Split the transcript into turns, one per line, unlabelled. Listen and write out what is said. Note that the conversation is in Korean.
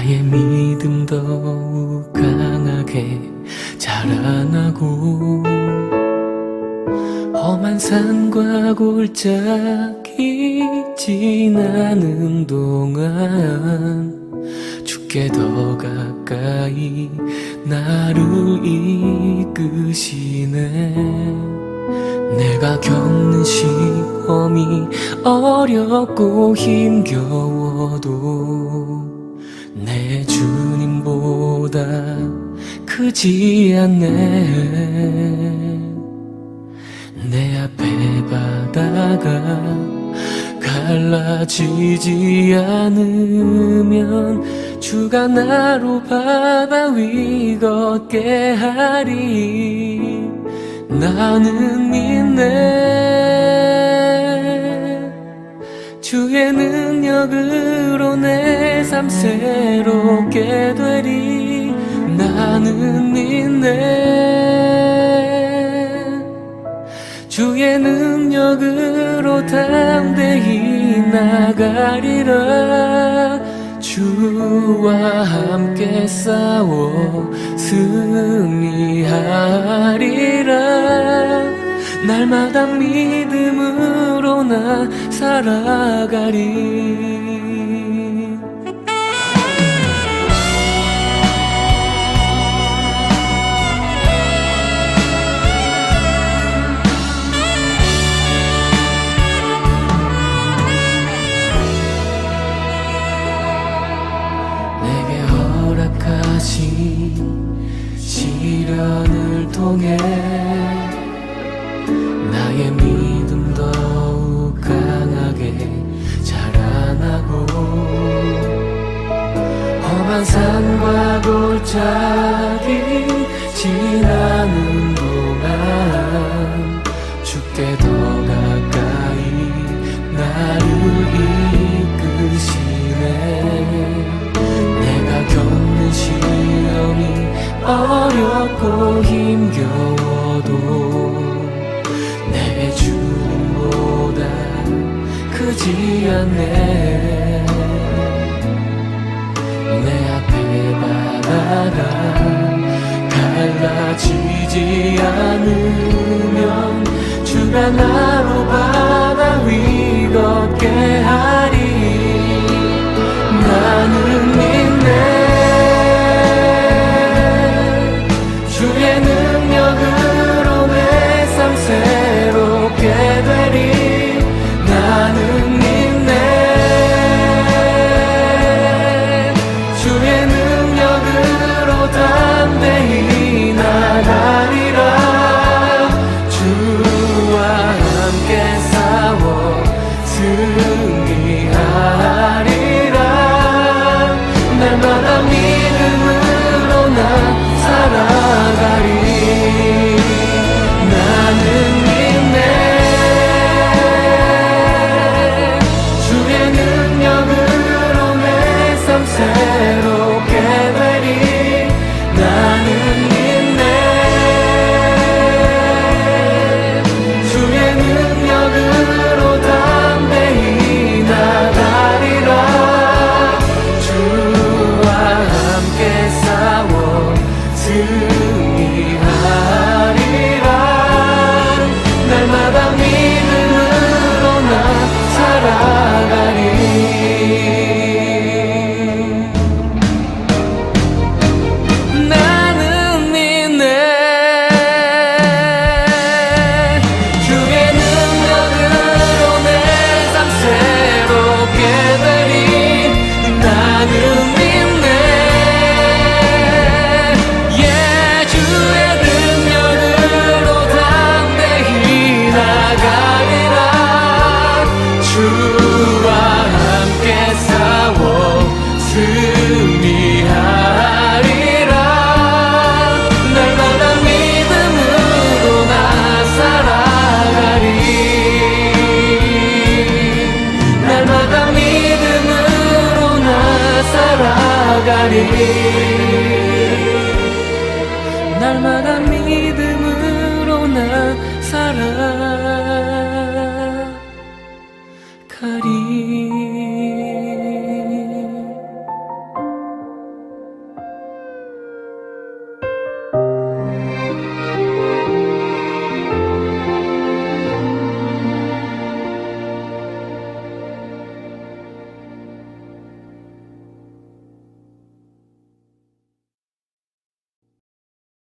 나의 믿음 더욱 강하게 자라나고 험한 산과 골짜기 지나는 동안 주께 더 가까이 나를 이끄시네. 내가 겪는 시험이 어렵고 힘겨워도 보다 크지 않네. 내 앞에 바다가 갈라지지 않으면 주가 나로 바다 위 걷게 하리. 나는 믿네. 주의 능력으로 내 삶 새롭게 되리 나는 믿네. 주의 능력으로 담대히 나가리라. 주와 함께 싸워 승리하리라. 날마다 믿음으로 나 살아가리 하신 시련을 통해 나의 믿음 더욱 강하게 자라나고 험한 산과 골짜기 지 바다가 갈라지지 않으면 주가 나로 날마다